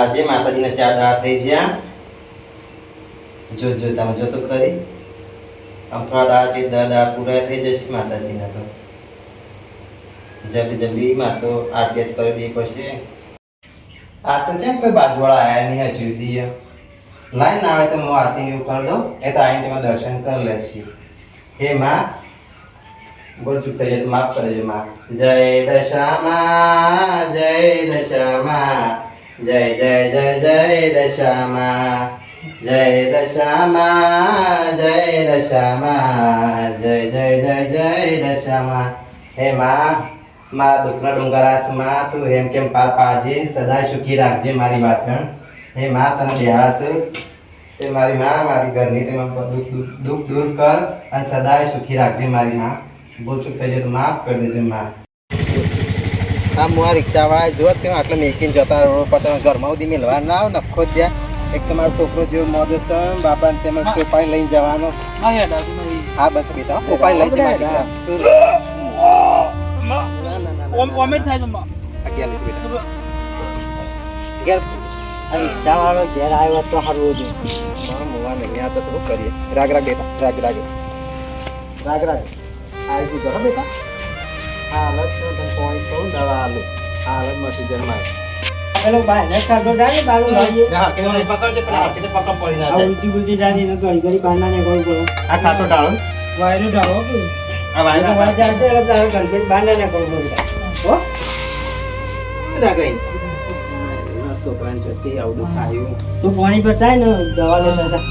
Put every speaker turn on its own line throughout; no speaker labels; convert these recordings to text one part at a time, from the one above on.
આજે માતાજીના ચાર દાણા થઈ ગયા. જો જો, તમે જો ખરી. આમ થોડા દાડા છે, દસ દાડા પૂરા થઈ જશે માતાજીના તો. જલ્દી જલ્દી માં તો આરતી જ કરી દેવી પડશે. આ તો છે કોઈ બાજુવાળા આવ્યા નહીં હજી સુધી. લાઈન આવે તો હું આરતી ઉપર દઉં એ તો આવીને તેમાં દર્શન કરી લે હે માં, બોલ ચૂક થઈ જાય તો માફ કરજો, માં. જય દશામાં જય દશામાં. જય જય જય જય દશામાં જય દશામાં જય દશામાં, જય જય જય જય દશામાં. હે માં, મારા દુઃખના ડુંગરાસમાં તું હેમ કેમ પાર પાડજે સદાય સુખી રાખજે મારી વાત પણ હે માં, તને દેહાસ તે મારી માં, મારી ઘરની તે દુઃખ દુઃખ દૂર કર અને સદાય સુખી રાખજે મારી માં. ભૂલ ચૂક થઈ જાય તો માફ કરી દેજે માં. આ હું આ રિક્ષાવાળા જોત કે આટલે મેકીને જતા રોડ પર તમે ઘરમાં સુધી મેળવા ના આવો નખો જ ત્યાં એક તો મારો છોકરો જેવો મોદો છે બાપાને તેમજ કોપાઈ લઈને જવાનો.
હા
બસ બેટા કોપાઈ લઈ જવા
થાય
અગિયાર બેટા.
ઘેર.
રિક્ષાવાળો ઘેર આવ્યો તો સારું હતું.
હા મોવા નહીં આ તો શું કરીએ? રાગ રાગ બેટા. રાગ રાગ. રાગ રાગ. આવી ગયો બેટા. હા હાલત તો તને પોઈન્ટ કહું દવા આલું હા. હાલત મસી જન્માય
પેલો ભાઈ ને કાઢો ડાલે બાલુ ભાઈએ
હા કે તમે પકડજો પેલા હાથે તો પકડ પડી ના જાય
ઉલટી ઉલટી જાતી ને ઘડી ઘડી બાંધા ને કરવું પડે
આ ખાટો ડાળો
વાયરો ડાળો કે
આ વાય
વાયરો વાય જાતે એટલે તારે ઘડી બાંધા ને કરવું પડે હો.
રાગ રાગ છોકરાને જતી આવું આવ્યું
તું પાણી બતાય ને દવા લેતા હતા.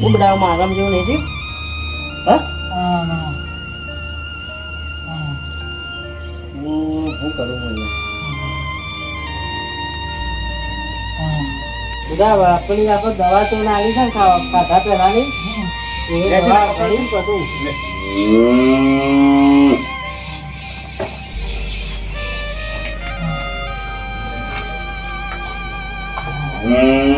હું
બધા આરામ જેવું નહીં થયું? હા?
હા,
શું કરું મને?
હા.
બધા આપણી આપણે દવા તો નાલી છે ખાધા પહેલાની પછી
તારે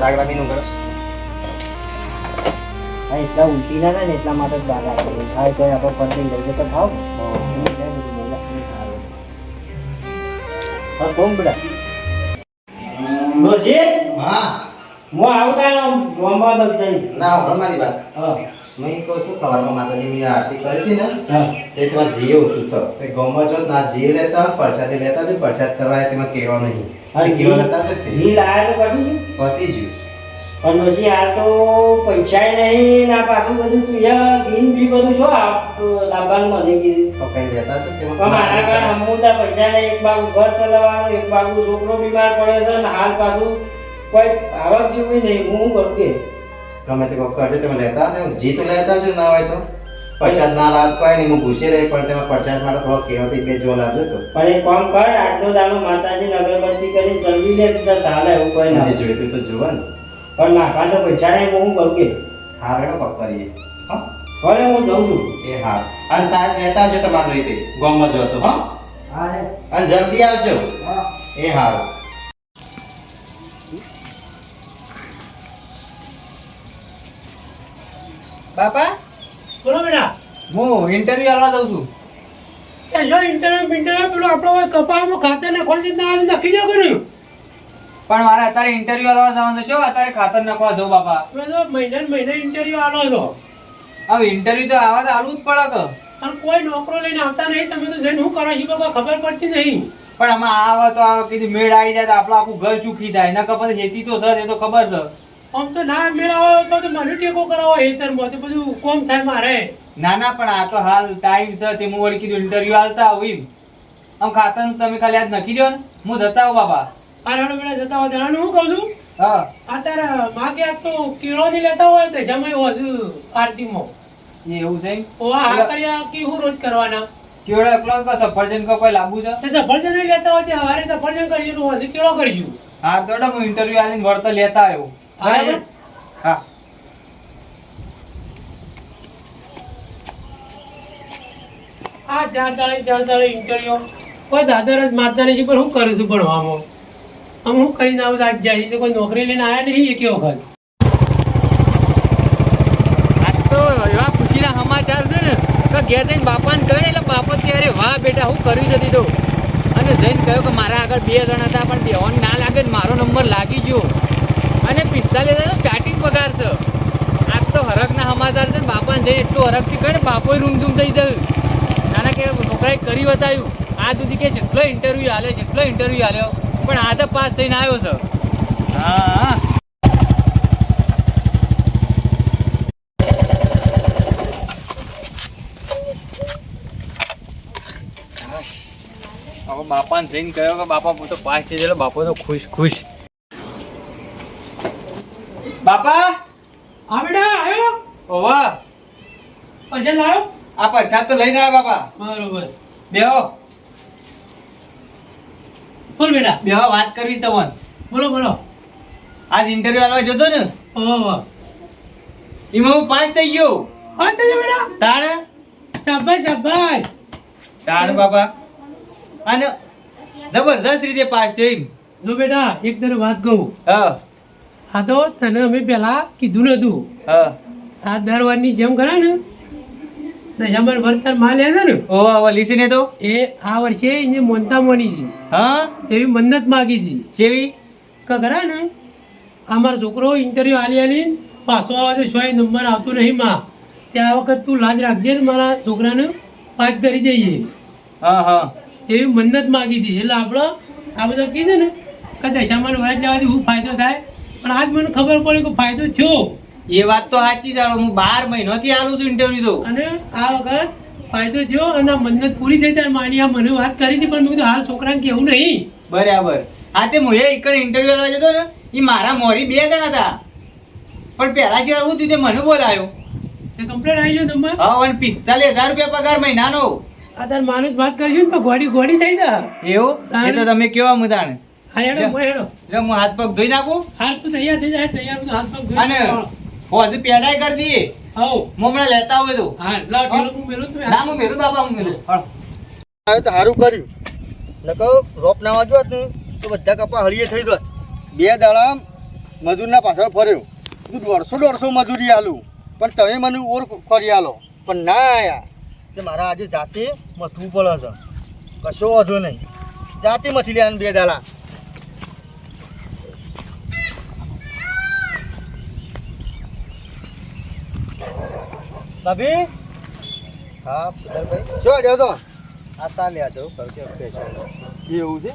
રાગ રાગીનું કરો
હા એટલા ઉલટી ના થાય ને એટલા માટે જ બહાર રાખે થાય તો આપણે પંદર લઈ જતો ખાવ હા કોણ બેટા.
હા.
હું બોમ્બા
ના મારી વાત.
હા.
મેં કહું છું સવારમાં માતાજી મેં આરતી કરી હતી ને?
હા.
તે તેમાં જીવ ઓછું છે તે ગોમાં જો ના જીવ લેતા હોય, પ્રસાદી લેતા જો પ્રસાદ કરવા તેમાં કેળો નહીં.
હા,
તે લેતા
જી. લાયા તો ગયું.
પતી જ્યું
પણ પછી આ તો પૈસા નહીં ના પાછું બધું તું યા ઘીન બી બધું છો લાવવાનું મને કીધું.
પકાઈ લેતા તો
પણ મારા કારણે અમુતા પૈસા નહીં એક બાજુ ઘર ચલાવવાનું એક બાજુ છોકરો બીમાર પડે છે ને હાલ પાછું કોઈ આવક જેવું નહીં હું કરું કે?
ગમે તે કોઈ કાઢે તમે લેતા હતા જી તો લેતા જો ના હોય તો? પ્રસાદ ના લાવ કોઈ નહીં હું ઘૂસી રહી પણ તેમાં પ્રસાદ માટે થોડો કેવાથી બે જોવા લાવજો તો.
પણ એક કામ કર આટલો દાડો માતાજી અગરબત્તી કરી જલ્દી લે તો ચાલે એવું કોઈ ના
જોઈતું તો જોવા ને
પણ નાખા તો પૈસા નહીં હું કરું કે?
હા રેડો પગ કરીએ હા?
ભલે હું જઉં છું.
એ હા અને તાર લેતા આવજો તમારી રીતે ગોમાં જતો તો હા?
હા
અને જલ્દી આવજો. એ હા
બાપા? હું ઇન્ટરવ્યુ આલવા દઉં છું.
એ જો ઇન્ટરવ્યુ ઇન્ટરવ્યુ પેલું આપણો કપાળમાં ખાતર ને ખોલજી ના નક્કી જો કર્યું
પણ મારે અત્યારે ઇન્ટરવ્યુ આલવા જવાનું છે. અત્યારે ખાતર નાખવા જવું બાપા.
મહિને મહિને ઇન્ટરવ્યુ આલો છો.
હવે ઇન્ટરવ્યુ તો આવા તો આલવું જ પડે કે.
અને કોઈ નોકરો લઈને આવતા નહીં. તમે તો જઈને શું કરો છો બાપા ખબર પડતી નહીં.
પણ આમાં આવે તો આવે કીધું મેળ આવી જાય તો આપણું આખું ઘર ચૂકી જાય. નકર પછી ખેતી તો સર એ તો ખબર છે.
આમ તો ના મેળાવો તો તો મને ટેકો કરાવો હેતરમાં તો બધું કોમ થાય મારે.
ના ના પણ આ તો હાલ ટાઈમ છે તે હું વળી કીધું ઇન્ટરવ્યુ આલતા હોય આમ ખાતર તમે ખાલી આજ નખી દો ને હું જતા આવું
બાબા રાડો બેડા જતા હોય જાણે હું કહું છું?
હા.
અત્યારે માગે આ તો કેળો ની લેતા હોય તો હજુ આરતીમાં?
મો એવું છે
ઓ આ હાકરિયા કે હું રોજ કરવાના?
કેળો એકલો કે સફરજન કો કોઈ લાંબુ છે?
સફરજન લેતા હોય તે હવારે સફરજન કર્યું હજુ કેળો કરજો
હા તો હું ઇન્ટરવ્યુ આલીને વળતો લેતા આવ્યો.
બરાબર?
હા.
આ ચાર દાડે ચાર દાડે ઇન્ટરવ્યુ. કોઈ દાદર જ મારતા નથી પણ હું કરું છું ભણવામાં આમ. હું કરીને આવું આજ જાય છે કોઈ નોકરી લઈને આવ્યા નહીં એકે વખત.
એવા ખુશીના સમાચાર છે ને તો ઘેર જઈને બાપાને કહે એટલે બાપો ત્યારે વાહ બેટા હું કર્યું છે દીધો અને જઈને કહ્યું કે મારા આગળ બે જણ હતા પણ બેહોન ના લાગે ને મારો નંબર લાગી ગયો. અને પિસ્તાલીસ હજાર સ્ટાર્ટિંગ પગાર છે. આજ તો હરકના સમાચાર છે. ને બાપાને જઈને એટલું હરકથી કરે બાપોય રૂમઝૂમ થઈ ગયું. નાના કે છોકરાએ કરી બતાવ્યું. આ સુધી કે જેટલો ઇન્ટરવ્યૂ હાલે જેટલો ઇન્ટરવ્યૂ હાલ્યો પણ આ તો પાસ થઈને આવ્યો છે. હા. બાપાને જઈને કહ્યો કે બાપા, હું તો પાસ થઈ ગયેલો, બાપો તો ખુશ ખુશ બાપા
હા બેટા આવ્યો
ઓવા
પૈસા લાવ્યો
આ તો લઈને આવ્યા બાપા.
બરોબર.
બેહો.
બોલ બેટા.
બેહો વાત કરવી તમને.
બોલો બોલો.
આજ ઇન્ટરવ્યુ આલવા જતો ને?
ઓહો
એમાં હું પાસ થઈ ગયો.
હા તે બેટા.
તાણ?
શાબાશ શાબાશ.
તાણ બાપા. અને જબરજસ્ત રીતે પાસ થઈ
જો બેટા એક દર વાત કહું.
હા.
હા તો તને અમે પહેલા કીધું નતું.
હા.
આ દર વારની જેમ કરે ને દશામાં વર્તન માલ છે ને?
ઓ હવે લીસીને તો?
એ આ વર્ષે એને મોનતા મોની હતી
હા?
એવી મન્નત માગી હતી
સેવી
ક કરા ને? અમારો છોકરો ઇન્ટરવ્યુ આલી આલી પાછો આવે તો સોય નંબર આવતો નહીં માં. ત્યાં વખત તું લાજ રાખજે ને મારા છોકરાને પાસ કરી દઈએ.
હા હા.
એવી મન્નત માગી હતી એટલે આપણો આ બધું કીધું ને કે દશામાં વરાજ લેવાથી શું ફાયદો થાય. પણ આજ મને ખબર પડી કે ફાયદો થયો.
એ વાત તો સાચી ચાલો હું બાર મહિનાથી આલું છું ઇન્ટરવ્યુ તો.
અને આ વખત ફાયદો થયો અને મન્નત પૂરી થઈ ત્યારે માની આ મને વાત કરી હતી પણ મેં કીધું હાલ છોકરાને કેવું નહીં?
બરાબર. હા તે હું એક ઇન્ટરવ્યુ લેવા જતો ને એ મારા મોરી બે જણા હતા. પણ પહેલા જે આવું તે મને બોલાયો.
કમ્પ્લેટ આવી ગયો તમને
હા અને પિસ્તાલીસ હજાર રૂપિયા પગાર મહિનાનો.
આ તાર માનું જ વાત કરીશું ને ગોડી ગોડી થઈ જા.
એવું? એ તો તમે કેવા મુદાણ
હા હેડો હેડો.
એટલે હું હાથ પગ ધોઈ નાખું?
હાલ તું તૈયાર થઈ જાય તૈયાર હાથ પગ ધોઈ.
હોજ પેડાય કરી દઈએ.
આવો
હું લેતા હોય તો
હા લાવ પેલું હું? મેલું તું
ના હું મેલું બાપા હું મેલું.
હા. તો સારું કર્યું. નકો રોપ ના વાજો ને તો બધા કપા હળીએ થઈ ગયો બે દાડા મજૂરના પાછળ ફર્યો. તું દોઢસો દોઢસો મજૂરી આલું. પણ તમે મને ઓર ફરી આલો. પણ ના આયા. કે મારા આજે જાતે મથવું પડે છે. કશો વાંધો નહીં. જાતે મથી લે બે દાડા. ભાભી? હા શું તો લે તો કરકે એવું છે?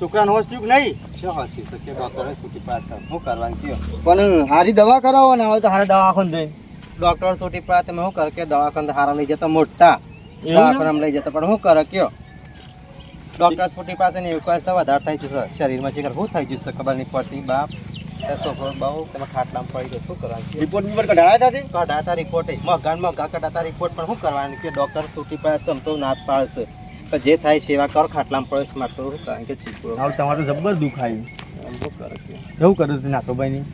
છોકરાને હોસ્ટ્યુક નહીં? શું હોસ્ટ્યુક તો કે ડોક્ટરે છૂટી પાસ શું કરવાનું કયો? પણ હારી દવા કરાવો ને હવે તો હારે દવાખાને જઈને
ડોક્ટર છૂટી પડે તમે શું કરે કે દવાખાને હારા લઈ જતા મોટા.
એવું?
લઈ જતા પણ શું કરે કયો? ડોક્ટર છૂટી પાસે ને એવું કહે છે વધારે થઈ જશે છે શરીરમાં શિખર શું થઈ જશે ખબર નહીં પડતી બાપ. છોકરો બહુ તમે ખાટલામાં પડી ગયો શું કરવાનું?
રિપોર્ટ બિપોર્ટ કઢાયા હતા
રિપોર્ટ મગાન મગા કઢાતા રિપોર્ટ પણ શું કરવાનું? કે ડોક્ટર છૂટી પડે તો નાથ પાડશે. જે થાય સેવા કર ખાટલામાં પડે છે શું કારણ કે ચીકડો
હાલ તમારું જબ્બર દુખાયું.
શું કરે કે
એવું કર્યું હતું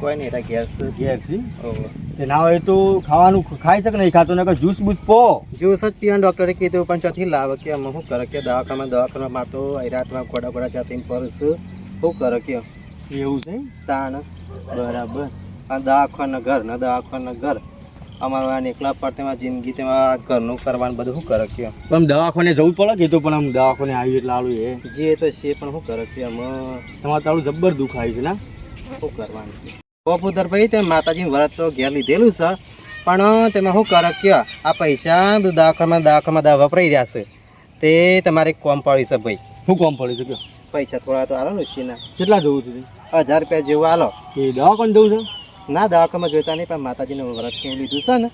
કોઈ નહીં એના ગેસ
ગેસથી
ઓહો.
તે ના હોય તો ખાવાનું ખાઈ શકે નહીં ખાતો ને જ્યુસ બુસ પો.
જ્યુસ જ પીવાનું ડૉક્ટરે કીધું પણ ચોથી લાવે કે અમે શું કરે? કે દવાખાના દવાખાના માં તો રાતમાં ગોડા ગોડા જાતી પરસ. શું કરે કે?
એવું છે?
તાણ. બરાબર. આ દવાખાના ઘર ને દવાખાના ઘર. અમારો આ એકલા પર તેમાં જિંદગી તેમાં ઘરનું કરવાનું બધું શું કરે કે
પણ દવાખાને જવું પડે કે તો પણ આમ દવાખાને આવી એટલે આલું એ?
જે તો છે પણ શું કરે કે અમે
તમારે તારું જબ્બર દુખાય છે ના?
શું કરવાનું? છે ભાઈ તે માતાજીનું વ્રત તો ઘેર લીધેલું છે. પણ તેમાં શું કરે કે આ પૈસા બધું દવાખાનામાં દવાખાનામાં દવા વપરાઈ રહ્યા છે. તે તમારે કોમ પડી છે ભાઈ.
શું કોમ પડે છે કે
પૈસા થોડા તો હાલો ને
કેટલા જવું છે
હજાર રૂપિયા જેવું હાલો
એ દવાખાને જવું છે?
ના દવાખામાં જોઈતા નહીં પણ માતાજીનું વ્રત કેવું લીધું છે ને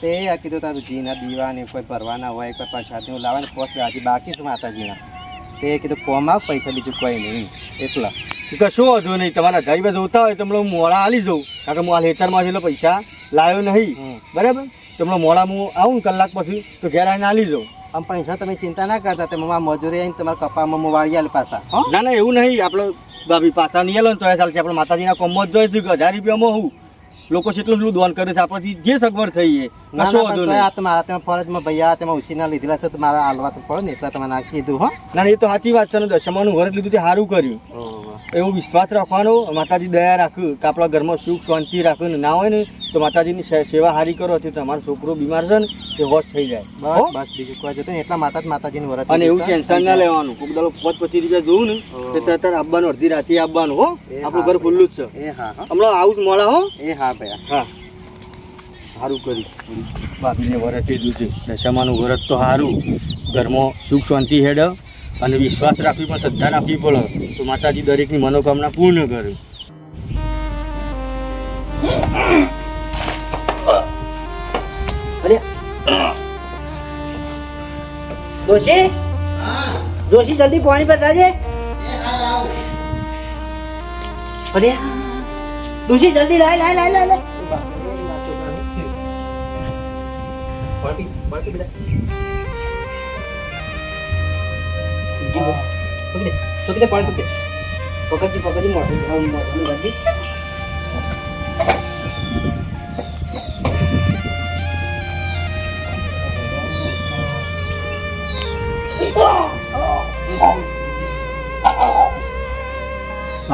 તે આ કીધું તારું જીના દીવા ને કોઈ ભરવાના હોય કોઈ પ્રસાદનું લાવવાનું પોસ્ટ હજી બાકી છે માતાજીના. તે કીધું કોમ આવ પૈસા બીજું કોઈ નહીં. એટલા.
કશું વાંધો નહીં તમારા ઘર રૂપિયા જોતા હોય તો હમણાં હું મોડા હાલી દઉં. કારણ કે હું હાલ હેતરમાં પૈસા લાવ્યો નહીં. બરાબર? તો હમણાં મોડા હું આવું ને કલાક પછી તો ઘેર આવીને હાલી જાઉં
આમ પૈસા તમે ચિંતા ના કરતા તમે મજૂરી આવીને તમારા કપામાં હું વાળી આલે પાછા
ના ના એવું નહીં આપણે ભાભી પાછા નહીં આલો ને તો એ ચાલશે. આપણે માતાજીના કોમમાં જ જોઈએ છે કે હજાર રૂપિયામાં હું? લોકો કેટલું એટલું દોન કરે છે? આપણાથી જે સગવડ થઈ એ. કશો વાંધો નહીં
આ તો મારા તમે ફરજમાં ભૈયા તમે ઉછીના લીધેલા છે તો મારા હાલવા તો પડે ને એટલે તમે નાખી દીધું હો.
ના એ તો સાચી વાત છે ને દશામાનું વરસ લીધું તે સારું કર્યું. એવો વિશ્વાસ રાખવાનો માતાજી દયા રાખું કે આપણા ઘરમાં સુખ શાંતિ રાખવું ને ના હોય ને તો માતાજીની સે- સેવા સારી કરો તો તમારો છોકરો બીમાર છે ને તે હોશ થઈ જાય?
બસ બીજું કોઈ જતો એટલા માતા જ માતાજીની વરત
અને એવું ટેન્શન ના લેવાનું. કોક દાડો પાંચ પચીસ રૂપિયા જોવું ને તો તરત આપવાનું અડધી રાતે આપવાનું હો? આપણું ઘર ખુલ્લું જ છે.
એ હા
હમણાં આવું જ મોડા હો?
એ હા ભાઈ
હા. સારું કરી બાપીને વરત એ છે. દશામાનું વરત તો સારું. ઘરમાં સુખ શાંતિ હેડ અને વિશ્વાસ રાખવી પણ શ્રદ્ધા રાખવી પડે. તો માતાજી દરેકની મનોકામના પૂર્ણ કરે.
દોશી જોશી જલ્દી પાણી બતાજે અરે દોશી જલ્દી લાય લાય લાય લાય પકડી પકડી મોટું મોટું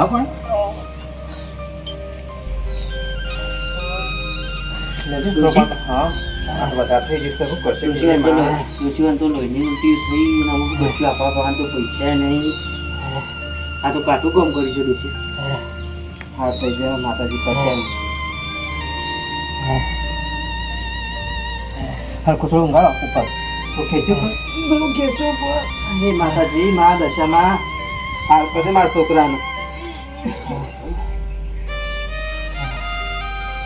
હા પણ?
હા. વધારે થઈ જશે શું કરશે?
તુલસીવન તો લોહીની ઉલટી થઈ અને અમુક બધું આપણા પાસે તો પૈસા નહીં. આ તો કાટું કામ કરી છે તુલસી. હા. થઈ જાય માતાજી કરશે હરખું થોડું ઊંઘાડો ઉપર. તો ખેંચો પર ખેંચો પર હે માતાજી મા દશામાં હાલ કરે મારા છોકરાનો.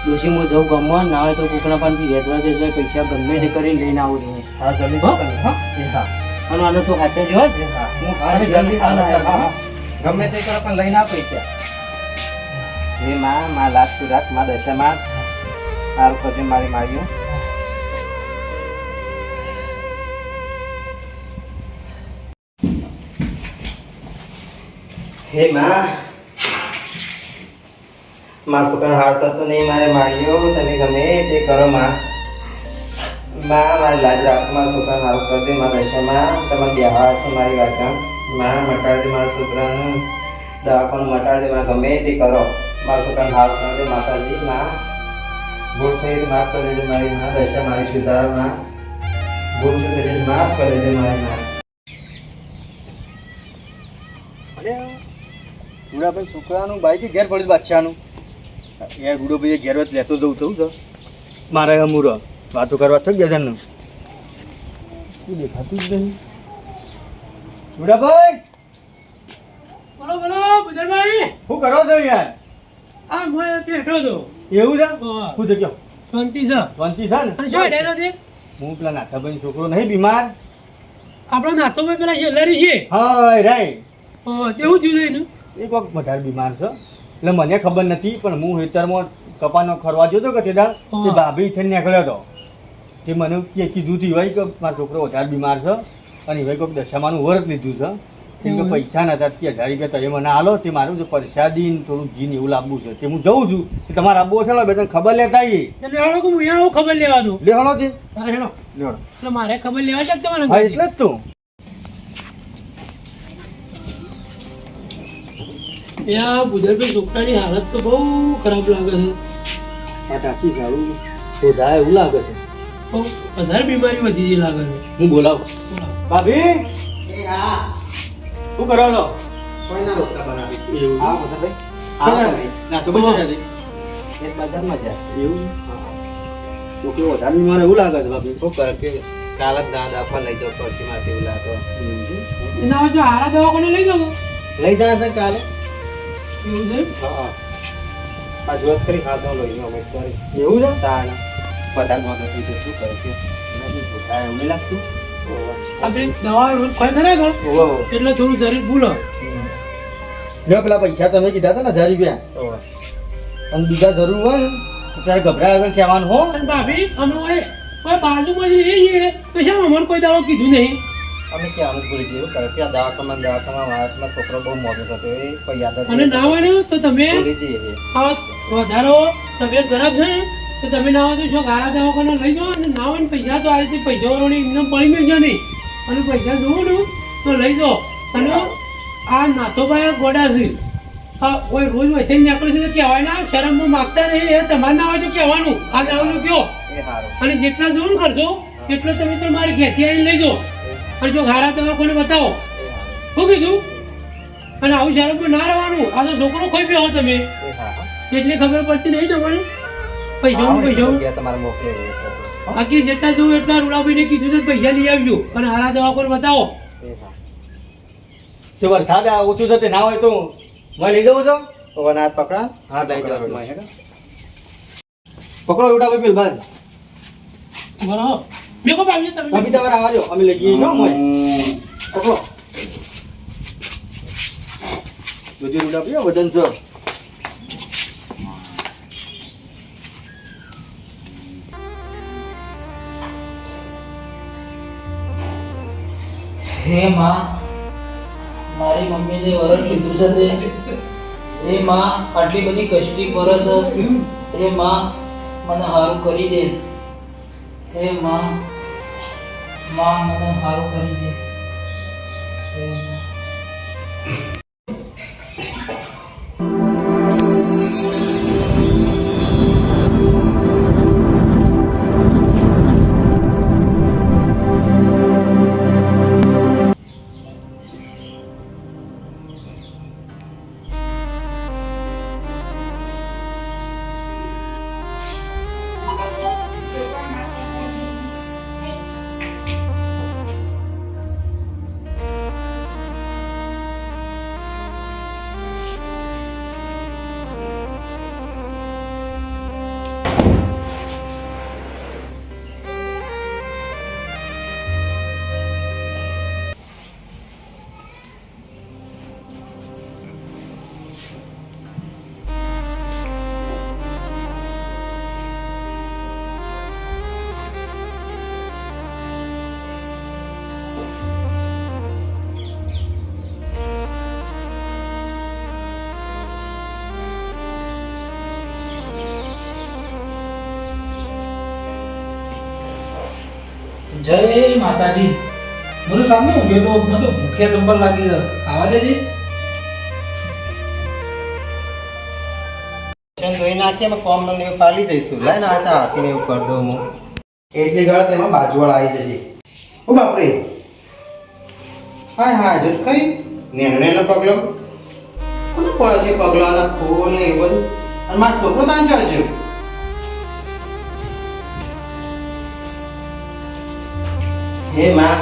દોશી હું જઉં ગમવા ના હોય તો કોકના પાસેથી વેચવા જશે પૈસા ગમે તે કરીને લઈને આવું છું.
હા જલ્દી
હા?
હા
અને આનો તો હાથે જો હું.
તમે જલ્દી.
હાલ.
ગમે તે કરો પણ લઈને આ પૈસા.
હે માં માં લાખ તું રાખમાં દશામાં. સારું કરજે મારી માગ્યું હે માં મારા છોકરાને હારતા તો નહીં, મારે માળીઓ તમે ગમે તે કરો, માં. માં, મારી લાજ રાખ. મારા છોકરાને હાલ કરી દે મારા દશામાં તમે બેહવા હશે મારી વાતમાં માં, મટાડી મારા છોકરાનું. દવાખાનું મટાડી દે, માં ગમે તે કરો. મારા છોકરાને હારું કરી દે માતાજી, માં. ભૂલ થઈ માફ કરી દેજો મારી માં. દશા મારી સુધારા માં. ભૂલ થઈ તો માફ કરી દેજો મારી માં.
અરે બાઈક ઘેર પડ્યું બાદશાહનું. એ ભાઈ ઘેર વાત લેતો જવું થયું છે મારે મૂરો વાતો કરવા થઈ ગયા જણનું શું દેખાતું જ નહીં ગુડાભાઈ
બોલો બોલો બુધરભાઈ!
શું કરો છો યાર
આ મોય બેઠો હતો
એવું છે?
હા.
શું થઈ ગયો
શાંતિ છે.
શાંતિ છે
અને
જો
ડેરો દે
હું પેલા નાથાભાઈ છોકરો નહીં બીમાર?
આપણો નાતો ભાઈ પેલા શેલારી છે.
હા રાય.
ઓ તેવું થયું ને એનું.
એક વખત વધારે બીમાર છે? એટલે મને ખબર નથી પણ હું હેતરમાં કપાનો ખરવા જતો કે તે દાળ તે. ભાભી થઈને નીકળ્યો હતો. તે મને કે કીધું હતું ભાઈ કે મારો છોકરો વધારે બીમાર છે અને ભાઈ કોઈક દશામાનું વર્ત લીધું છે. કેમ કે? પૈસા નતા કે હજાર રૂપિયા તમે મને આલો તે મારું જે પરસાદી થોડું જીન એવું લાવવું છે. તે હું જઉં છું કે તમારે આબો છે બે તને ખબર લેતા આવીએ.
ખબર લેવા દઉં.
લેવાનો તે.
અરે હેડો.
લે હળો.
એટલે મારે ખબર લેવા છે તમારે
એટલે જ તું.
એ આ બુધરભાઈ છોકરાની હાલત તો બહુ ખરાબ લાગે છે.
આ તાચી સારું શોધાય એવું લાગે છે.
બહુ વધારે બીમારી વધી ગઈ લાગે છે.
હું બોલાવું.
બોલો.
ભાભી!
એ હા.
શું કરો છો?
કોઈના રોટલા બનાવી
એવું?
હા બુધરભાઈ હા
ભાઈ. ના તો પછી નથી.
એક બજારમાં જાય.
એવું? તો કે વધારે બીમાર એવું લાગે છે ભાભી.
શું કરે કે કાલ જ દાદા આપવા લઈ જાવ પછી મારે એવું લાગે.
ના જો હારા દવાખાને લઈ જાઓ.
લઈ જાય છે કાલે?
એવું છે
હા. આ જોત કરી ખાધો લઈ અમે કરી.
એવું છે?
તાણ બધા મગજ થઈ જશે શું કરે કે નથી પોતાય એવું લાગતું?
આપણે દવા રોજ ખાઈ ખરા કે
ઓહો.
એટલે થોડું શરીર ભૂલો.
લ્યો પેલા પૈસા તમે કીધા હતા ને હજાર રૂપિયા. અને બીજા જરૂર હોય ત્યારે ગભરાય વગર કહેવાનું હો.
અને ભાભી અમે ઓય ઓય બાજુમાં જ રહીએ તો શા અમને કોઈ દાડો કીધું નહીં.
અમે ક્યાં અમુક ભૂલી ગયું કારણ કે આ દવાખાના દવાખાના માણસમાં છોકરો બહુ મોટો થતો એ કોઈ યાદ
અને ના હોય તો તમે
ભૂલી જઈએ
વધારો તબિયત ખરાબ છે તો તમે ના હોય તો શું ગાળા દવાખાને લઈ જાઓ અને ના હોય ને પૈસા તો આ રીતે પૈસા વાળોની એમને પડી મેળજો નહીં. અને પૈસા જોવો ને તો લઈ જાઓ. અને આ નાથોભાઈ ગોડા છે. કોઈ રોજ વચ્ચે નીકળે છે તો કહેવાય ના શરમમાં માગતા નહીં એ તમારે ના હોય તો કહેવાનું. આ દાવાનું કયો અને જેટલા જોવું કરશો એટલો તમે તમારે ઘેરથી આવીને લઈ જાઓ. અને જો ગારા તમે કોને બતાવો? શું કીધું? અને આવું શરમ ના રહેવાનું આ તો છોકરો ખોઈ પીઓ તમે. એટલી ખબર પડતી નહીં તમને પૈસા પૈસા
તમારે
બાકી જેટલા જોવું એટલા રૂડાભાઈને કીધું છે પૈસા લઈ આવજો. અને હારા દવા પર બતાવો.
જો વરસાદ આ ઓછું થતું ના હોય તો મેં લઈ જવું છો.
ઓવન હાથ પકડા.
હા લઈ
પકડો,
પકડો રૂડાભાઈ બાદ
બરાબર. મેં કહો ભાભી તમે
અભી તમારે આવજો અમે લઈ જઈએ છો મોય. પકડો. બધી રૂડા પીઓ વજન છે.
હે માં મારી મમ્મીને વરણ લીધું છે તે. હે માં આટલી બધી કષ્ટી પર છે. હે માં મને સારું કરી દે. હે માં માં મને સારું કરી દે Thank માં. જય માતાજી. મને સામે ઉભે તો મને તો ભૂખ્યા જંબર લાગી છે. ખાવા દેજે.
ધોઈ નાખીએ અમે કોમ ને એવું પાલી જઈશું. લે ને આ આખીને એવું કરી દઉં હું. એટલી ગળત એમાં બાજુવાળ આવી જશે. ઓ બાપરે. હાય હા જો ખરી. નેનો નેનો પગલો. કોણ પડે છે પગલાના ફૂલ ને એવું બધું. અને મારો છોકરો ત્યાં ચાલજો. હે માં,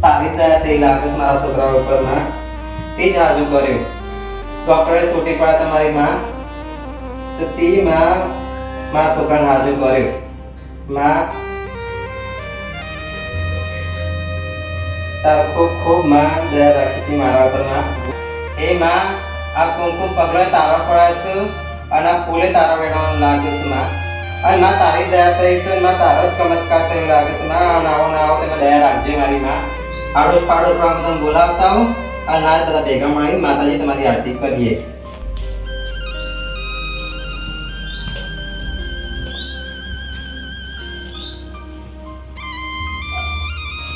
તારી દયા લાગે છે મારા છોકરા ઉપર, માં. તે જ હાજુ કર્યો. ડોક્ટરે સોટી પડ્યા તમારી માં. તો તે માં મારા છોકરાને હાજુ કર્યો. માં, તાર ખૂબ ખૂબમાં દયા રાખી મારા ઉપરમાં. હે માં, આ કુમકુમ પગલે તારા પડાશું અને આ ફૂલે તારા વેડવાનું લાગીશમાં. અને માં તારી દયા થઈ છે માં તારો જ ચમત્કાર થયો લાગે છે. માં નાવો નાવો તમે દયા રાખજે મારી માં. આડોશ પાડોશ વાળા બધા બોલાવતા હો. અને ના બધા ભેગા મળીને માતાજી તમારી આરતી કરીએ.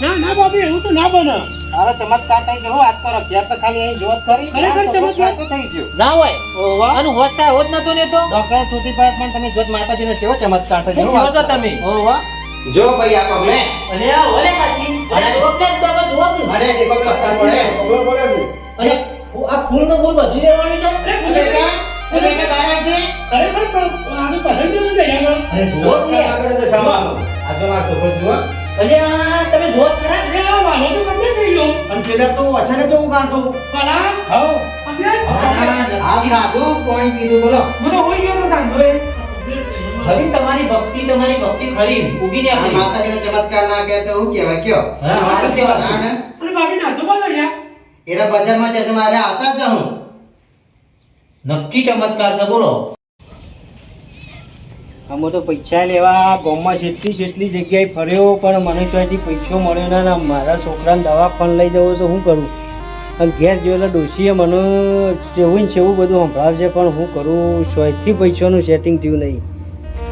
ના ના બાબી એવું તો ના બને.
તારો ચમત્કાર થઈ ગયો. વાત કરો ત્યાં તો ખાલી અહીં જોત કરી
ખરેખર ચમત્કાર?
તો થઈ ગયો.
ના હોય.
ઓવા
અને હોસ્તા હોત નતો ને તો?
ડોક્ટર સુધી પડે પણ તમે જોત માતાજીનો કેવો ચમત્કાર થઈ
શું કહો તમે?
ઓવા જો ભાઈ આ પગલે
અને આ ઓલે કાશી. અને જ બાબા જોવા
અરે દેખો પગલે પડે
બોલ બોલે છે.
અને આ ફૂલ નો ફૂલ બધું રહેવાનું છે.
અરે
ફૂલ કે એ કારણ કે
ખરેખર પણ આની પસંદ નથી
અરે જ
આગળ તો સામાનો.
આ જો મારો છોકરો જુઓ.
અને આ તમે જોત ખરા
અરે આ વાલો તો કમ્પ્લીટ થઈ ગયો.
અને પેલા તો અચાનક તો હું. કાઢતો
ભલા
હો
કમ્પ્લીટ
આ ખાધું પાણી પીધું બોલો.
મને હોય ગયો તો સાંભળો એ. હવે તમારી ભક્તિ તમારી ભક્તિ ખરી. ઉગીને
આ
આપણી
માતાજીનો ચમત્કાર ના કહે તો હું કહેવાય કયો?
હા,
મારું ને?
અને બાબી નાતો બોલો યાર.
એરા બજારમાં જશે મારે આવતા જ હું.
નક્કી ચમત્કાર છે બોલો.
આમાં તો પૈસા લેવા ગામમાં જેટલી જેટલી જગ્યાએ ફર્યો પણ મને ત્યાંથી પૈસો મળ્યો ના ના મારા છોકરાને દવા પણ લઈ જવો તો શું કરું? અને ઘેર જોયેલા ડોશીએ મને જેવું ને જેવું બધું સંભળાવશે પણ હું કરું સોયથી પૈસાનું સેટિંગ થયું નહીં.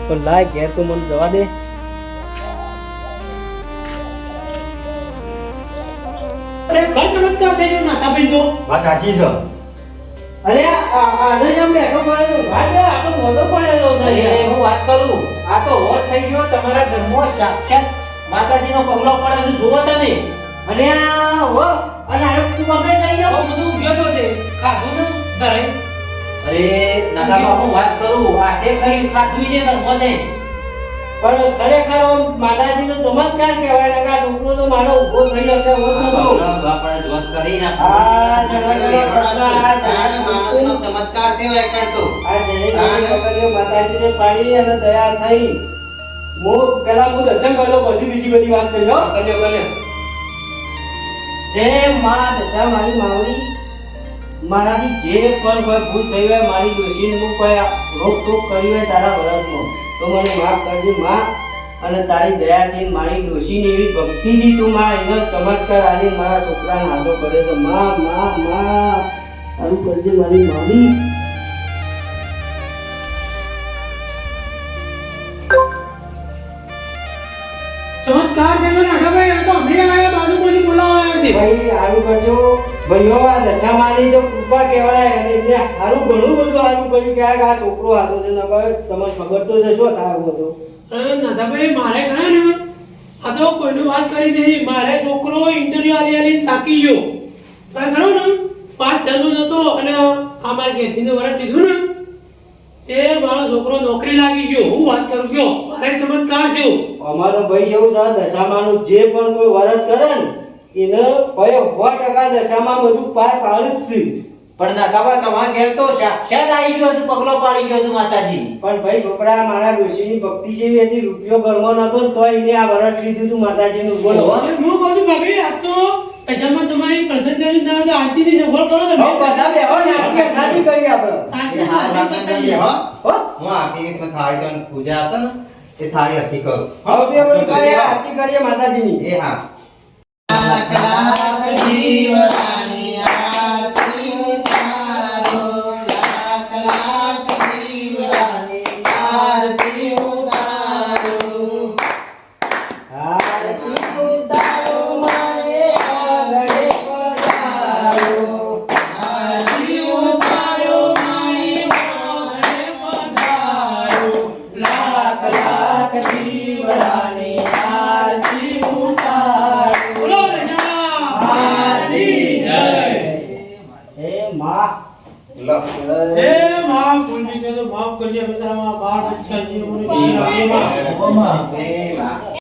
પણ લાય ઘેર તો મને જવા દે. વાત સાચી છે. અરે આને જેમ બેઠો પડેલો વાત આ તો મોટો પડેલો
અરે હું વાત કરું? આ તો હોશ થઈ ગયો તમારા ઘરમાં સાક્ષાત માતાજીનો પગલો પડે છે જુઓ તમે.
અરે આ હો અને આને તું લઈ
બહુ બધું ઉગ્યો તો તે. ખાધું ને અરે નાના હું વાત કરું. આ તે ખરી ખાધું ને ઘરમાં જઈ
પણ ખરેખર માતાજી માતાજીનો ચમત્કાર કહેવાય ને છોકરો તો મારો ઊભો થઈ નહોતો.
આપણે જોત
આ
ચમત્કાર થયો એક કરતો
આ પકડ્યો માતાજીને પાડી અને દયા થઈ. મો પેલા હું દર્શન કર્યો પછી બીજી બધી વાત કરી લો
કર્યો કર્યો
હે મા દશા મારી માવડી. મારાથી જે પણ ભૂલ થઈ હોય મારી દોષીને હું કોઈ રોકટોક કરી હોય તારા વરસમાં. તો મને માફ કરજે માં. અને તારી દયાથી મારી ડોશીની એવી ભક્તિથી તું માં એનો ચમત્કાર આલી મારા છોકરાને હાથો કરે તો માં માં માં. તારું કરજે મારી માવડી
ચમત્કાર નાથાભાઈ આ તો અમે આયા બાજુમાંથી બોલાવા આવ્યા છે.
ભાઈ આવું કરજો. ભાઈઓ આ દશા માની તો કૃપા કહેવાય. અને એમને હારું ઘણું બધું સારું કર્યું. કે આ છોકરો હાથો છે ભાઈ તમને ખબર તો છે શું થાય બધું.
અરે મારે ખરા ને આ તો કોઈની વાત કરી દીધી મારે છોકરો ઇન્ટરવ્યુ આલી આલી તાકી ગયો. તો આ ખરો ને? પાંચ જણનો હતો અને આ મારે ઘેરથી વરસ લીધું ને તે મારો છોકરો નોકરી લાગી ગયો. હું વાત કરું ગયો. મારે ચમત્કાર જો
અમારો ભાઈ એવું છે દશામાનું જે પણ કોઈ વરસ કરે ને એને ભાઈ સો ટકા દશામાં બધું પાર પાડું જ છે.
પણ નાથાબા તમારા ઘેર તો સાક્ષાત આવી ગયો છે પગલો પાડી ગયો છે માતાજી.
પણ ભાઈ છોકરા મારા ડોશીની ભક્તિ જેવી હતી રૂપિયો ઘરમાં નતો તો એને આ વરસ લીધું તું માતાજીનું. બોલો.
હું કહું છું ભાભી આ તો પૈસામાં તમારી પર્સન્ટેજ ના તો તો ની સફળ કરો
હવે
તમે
બધા બેહો ને આરતી શાદી કરી આપણે.
હા રાખી દઈએ, હો
હો?
હું આરતી રીતમાં થાળી તો પૂજા હશે ને એ થાળી હરખી કરો.
હવે બે બધું કરીએ આરતી કરીએ માતાજીની.
એ હા.
આરતી